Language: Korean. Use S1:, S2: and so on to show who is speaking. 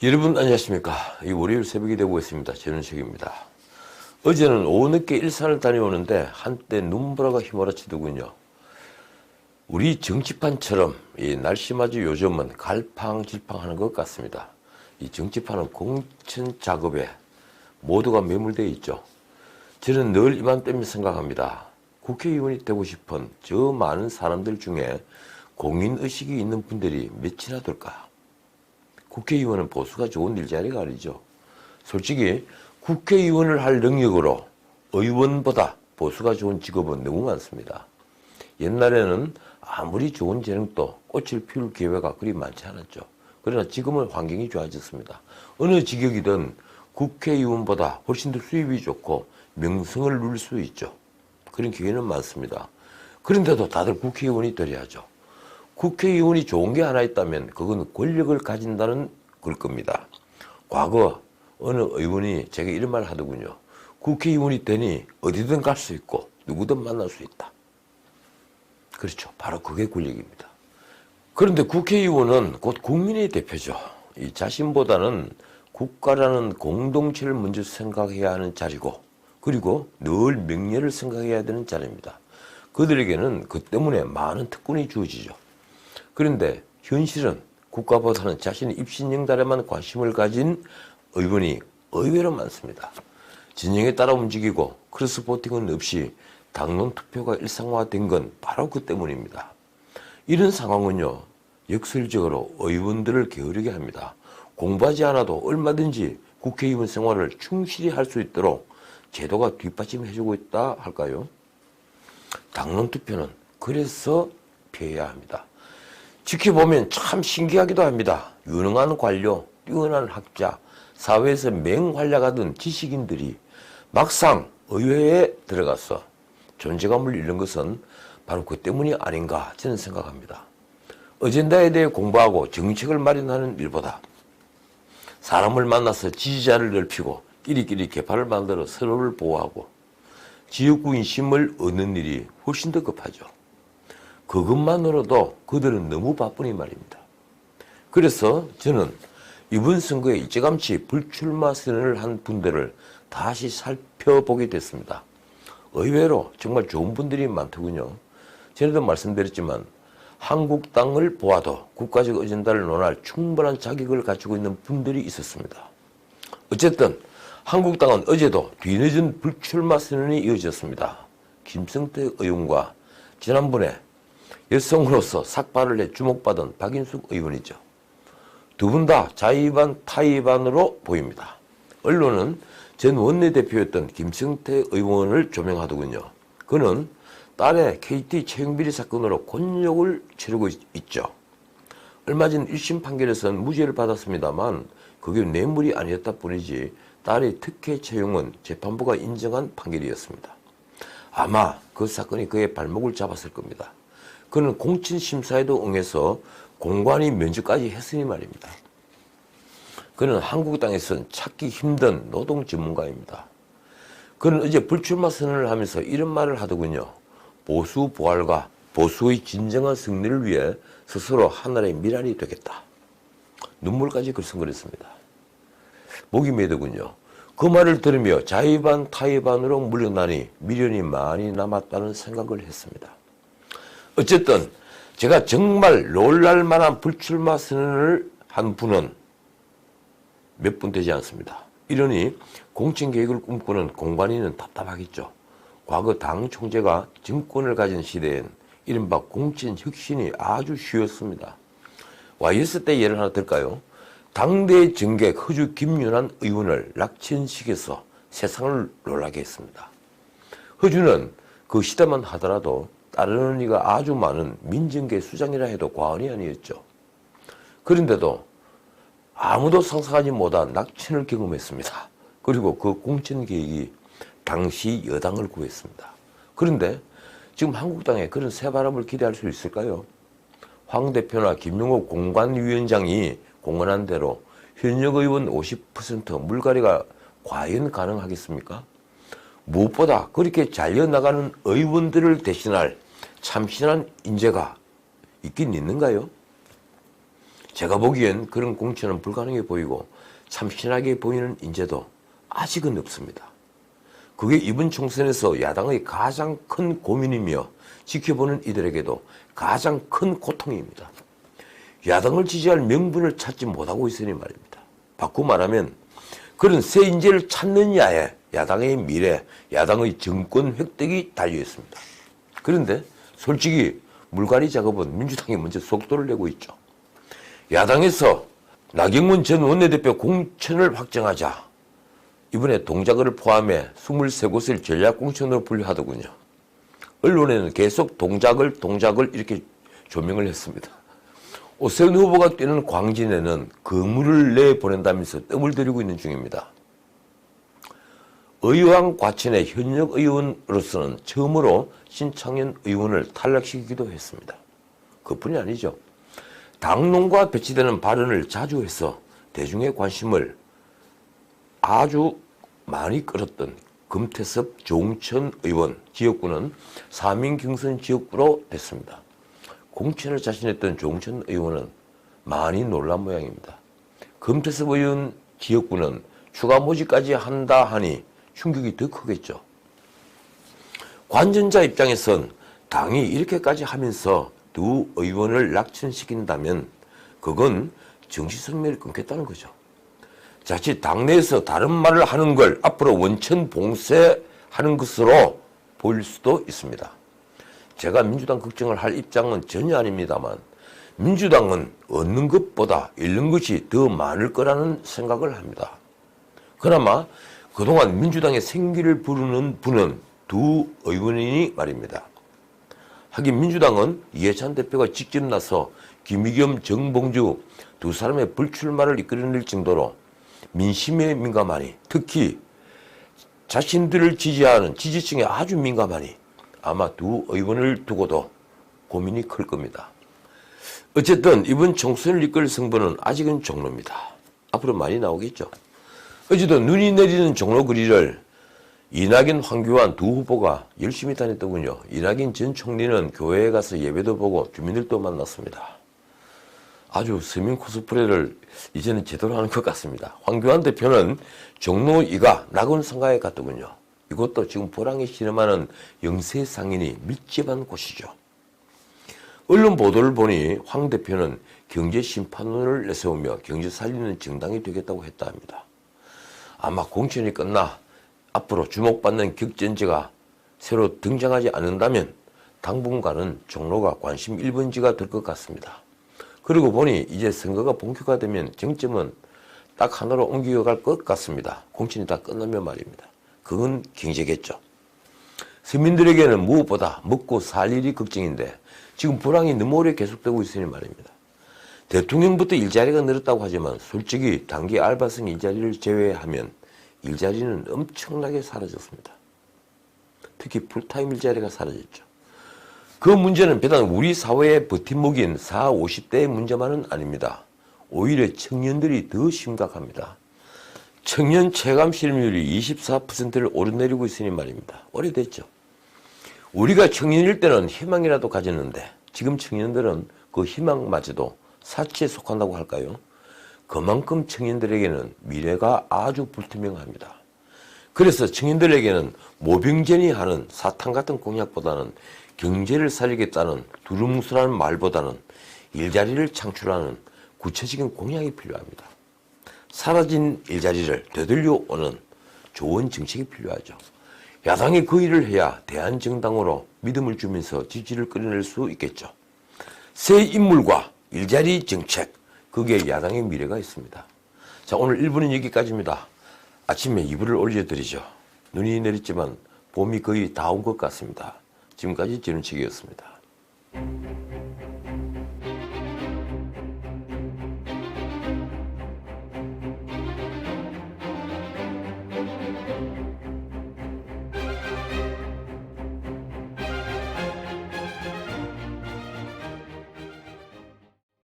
S1: 여러분 안녕하십니까. 이 월요일 새벽이 되고 있습니다. 전은식입니다. 어제는 오후 늦게 일산을 다녀오는데 한때 눈보라가 휘몰아치더군요. 우리 정치판처럼 이 날씨마저 요즘은 갈팡질팡하는 것 같습니다. 이 정치판은 공천 작업에 모두가 매몰되어 있죠. 저는 늘 이맘때면 생각합니다. 국회의원이 되고 싶은 저 많은 사람들 중에 공인의식이 있는 분들이 몇이나 될까? 국회의원은 보수가 좋은 일자리가 아니죠. 솔직히 국회의원을 할 능력으로 의원보다 보수가 좋은 직업은 너무 많습니다. 옛날에는 아무리 좋은 재능도 꽃을 피울 기회가 그리 많지 않았죠. 그러나 지금은 환경이 좋아졌습니다. 어느 직역이든 국회의원보다 훨씬 더 수입이 좋고 명성을 누릴 수 있죠. 그런 기회는 많습니다. 그런데도 다들 국회의원이 되려야죠. 국회의원이 좋은 게 하나 있다면 그건 권력을 가진다는 걸 겁니다. 과거 어느 의원이 제게 이런 말 하더군요. 국회의원이 되니 어디든 갈 수 있고 누구든 만날 수 있다. 그렇죠. 바로 그게 권력입니다. 그런데 국회의원은 곧 국민의 대표죠. 이 자신보다는 국가라는 공동체를 먼저 생각해야 하는 자리고 그리고 늘 명예를 생각해야 되는 자리입니다. 그들에게는 그 때문에 많은 특권이 주어지죠. 그런데 현실은 국가보다는 자신의 입신영달에만 관심을 가진 의원이 의외로 많습니다. 진영에 따라 움직이고 크로스보팅은 없이 당론 투표가 일상화된 건 바로 그 때문입니다. 이런 상황은요, 역설적으로 의원들을 게으르게 합니다. 공부하지 않아도 얼마든지 국회의원 생활을 충실히 할 수 있도록 제도가 뒷받침해주고 있다 할까요? 당론 투표는 그래서 피해야 합니다. 지켜보면 참 신기하기도 합니다. 유능한 관료, 뛰어난 학자, 사회에서 맹활약하던 지식인들이 막상 의회에 들어가서 존재감을 잃는 것은 바로 그 때문이 아닌가 저는 생각합니다. 어젠다에 대해 공부하고 정책을 마련하는 일보다 사람을 만나서 지지자를 넓히고 끼리끼리 개파를 만들어 서로를 보호하고 지역구 인심을 얻는 일이 훨씬 더 급하죠. 그것만으로도 그들은 너무 바쁘니 말입니다. 그래서 저는 이번 선거에 일찌감치 불출마 선언을 한 분들을 다시 살펴보게 됐습니다. 의외로 정말 좋은 분들이 많더군요. 전에도 말씀드렸지만 한국당을 보아도 국가적 어젠다를 논할 충분한 자격을 가지고 있는 분들이 있었습니다. 어쨌든 한국당은 어제도 뒤늦은 불출마 선언이 이어졌습니다. 김성태 의원과 지난번에 여성으로서 삭발을 해 주목받은 박인숙 의원이죠. 두 분 다 자의반 타의반으로 보입니다. 언론은 전 원내대표였던 김성태 의원을 조명하더군요. 그는 딸의 KT 채용비리 사건으로 곤욕을 치르고 있죠. 얼마 전 1심 판결에서는 무죄를 받았습니다만 그게 뇌물이 아니었다 뿐이지 딸의 특혜 채용은 재판부가 인정한 판결이었습니다. 아마 그 사건이 그의 발목을 잡았을 겁니다. 그는 공천심사에도 응해서 공관위 면접까지 했으니 말입니다. 그는 한국당에서는 찾기 힘든 노동 전문가입니다. 그는 어제 불출마 선언을 하면서 이런 말을 하더군요. 보수 부활과 보수의 진정한 승리를 위해 스스로 하나의 미랄이 되겠다. 눈물까지 글썽거렸습니다. 목이 메더군요. 그 말을 들으며 자의반 타의반으로 물러나니 미련이 많이 남았다는 생각을 했습니다. 어쨌든 제가 정말 놀랄 만한 불출마 선언을 한 분은 몇 분 되지 않습니다. 이러니 공천 계획을 꿈꾸는 공관위는 답답하겠죠. 과거 당 총재가 정권을 가진 시대엔 이른바 공천 혁신이 아주 쉬웠습니다. YS 때 예를 하나 들까요? 당대 정객 허주 김윤환 의원을 낙천식에서 세상을 놀라게 했습니다. 허주는 그 시대만 하더라도 다른 언니가 아주 많은 민정계 수장이라 해도 과언이 아니었죠. 그런데도 아무도 상상하지 못한 낙천을 경험했습니다. 그리고 그 공천 계획이 당시 여당을 구했습니다. 그런데 지금 한국당에 그런 새바람을 기대할 수 있을까요? 황 대표나 김용호 공관위원장이 공언한 대로 현역 의원 50% 물갈이가 과연 가능하겠습니까? 무엇보다 그렇게 잘려나가는 의원들을 대신할 참신한 인재가 있긴 있는가요? 제가 보기엔 그런 공천은 불가능해 보이고 참신하게 보이는 인재도 아직은 없습니다. 그게 이번 총선에서 야당의 가장 큰 고민이며 지켜보는 이들에게도 가장 큰 고통입니다. 야당을 지지할 명분을 찾지 못하고 있으니 말입니다. 바꾸 말하면 그런 새 인재를 찾느냐에 야당의 미래, 야당의 정권 획득이 달려 있습니다. 그런데 솔직히 물갈이 작업은 민주당이 먼저 속도를 내고 있죠. 야당에서 나경원 전 원내대표 공천을 확정하자 이번에 동작을 포함해 23곳을 전략공천으로 분류하더군요. 언론에는 계속 동작을 동작을 이렇게 조명을 했습니다. 오세훈 후보가 뛰는 광진에는 거물을 내보낸다면서 뜸을 들이고 있는 중입니다. 의왕 과천의 현역 의원으로서는 처음으로 신창현 의원을 탈락시키기도 했습니다. 그뿐이 아니죠. 당론과 배치되는 발언을 자주 해서 대중의 관심을 아주 많이 끌었던 금태섭 종천 의원 지역구는 사민 경선 지역구로 됐습니다. 공천을 자신했던 종천 의원은 많이 놀란 모양입니다. 금태섭 의원 지역구는 추가 모집까지 한다 하니 충격이 더 크겠죠. 관전자 입장에선 당이 이렇게까지 하면서 두 의원을 낙천시킨다면 그건 정치성매를 끊겠다는 거죠. 자칫 당내에서 다른 말을 하는 걸 앞으로 원천 봉쇄하는 것으로 보일 수도 있습니다. 제가 민주당 걱정을 할 입장은 전혀 아닙니다만 민주당은 얻는 것보다 잃는 것이 더 많을 거라는 생각을 합니다. 그나마 그동안 민주당의 생기를 부르는 분은 두 의원이니 말입니다. 하긴 민주당은 이해찬 대표가 직접 나서 김의겸, 정봉주 두 사람의 불출마를 이끌어낼 정도로 민심에 민감하니 특히 자신들을 지지하는 지지층에 아주 민감하니 아마 두 의원을 두고도 고민이 클 겁니다. 어쨌든 이번 총선을 이끌 승부는 아직은 종로입니다. 앞으로 많이 나오겠죠. 어제도 눈이 내리는 종로 거리를 이낙연, 황교안 두 후보가 열심히 다녔더군요. 이낙연 전 총리는 교회에 가서 예배도 보고 주민들도 만났습니다. 아주 서민 코스프레를 이제는 제대로 하는 것 같습니다. 황교안 대표는 종로 이가 낙원 성가에 갔더군요. 이것도 지금 보랑에 신음하는 영세 상인이 밀집한 곳이죠. 언론 보도를 보니 황 대표는 경제 심판론을 내세우며 경제 살리는 정당이 되겠다고 했다 합니다. 아마 공천이 끝나 앞으로 주목받는 격전지가 새로 등장하지 않는다면 당분간은 종로가 관심 1번지가 될 것 같습니다. 그리고 보니 이제 선거가 본격화되면 정점은 딱 하나로 옮겨갈 것 같습니다. 공천이 다 끝나면 말입니다. 그건 경제겠죠. 서민들에게는 무엇보다 먹고 살 일이 걱정인데 지금 불황이 너무 오래 계속되고 있으니 말입니다. 대통령부터 일자리가 늘었다고 하지만 솔직히 단기 알바생 일자리를 제외하면 일자리는 엄청나게 사라졌습니다. 특히 풀타임 일자리가 사라졌죠. 그 문제는 비단 우리 사회의 버팀목인 4, 50대의 문제만은 아닙니다. 오히려 청년들이 더 심각합니다. 청년 체감 실업률이 24%를 오르내리고 있으니 말입니다. 오래됐죠. 우리가 청년일 때는 희망이라도 가졌는데 지금 청년들은 그 희망마저도 사치에 속한다고 할까요? 그만큼 청년들에게는 미래가 아주 불투명합니다. 그래서 청년들에게는 모병전이 하는 사탕 같은 공약보다는 경제를 살리겠다는 두루뭉술한 말보다는 일자리를 창출하는 구체적인 공약이 필요합니다. 사라진 일자리를 되돌려 오는 좋은 정책이 필요하죠. 야당이 그 일을 해야 대한정당으로 믿음을 주면서 지지를 끌어낼 수 있겠죠. 새 인물과 일자리 정책, 그게 야당의 미래가 있습니다. 자, 오늘 1부는 여기까지입니다. 아침에 2부를 올려드리죠. 눈이 내렸지만 봄이 거의 다 온 것 같습니다. 지금까지 지른책이었습니다.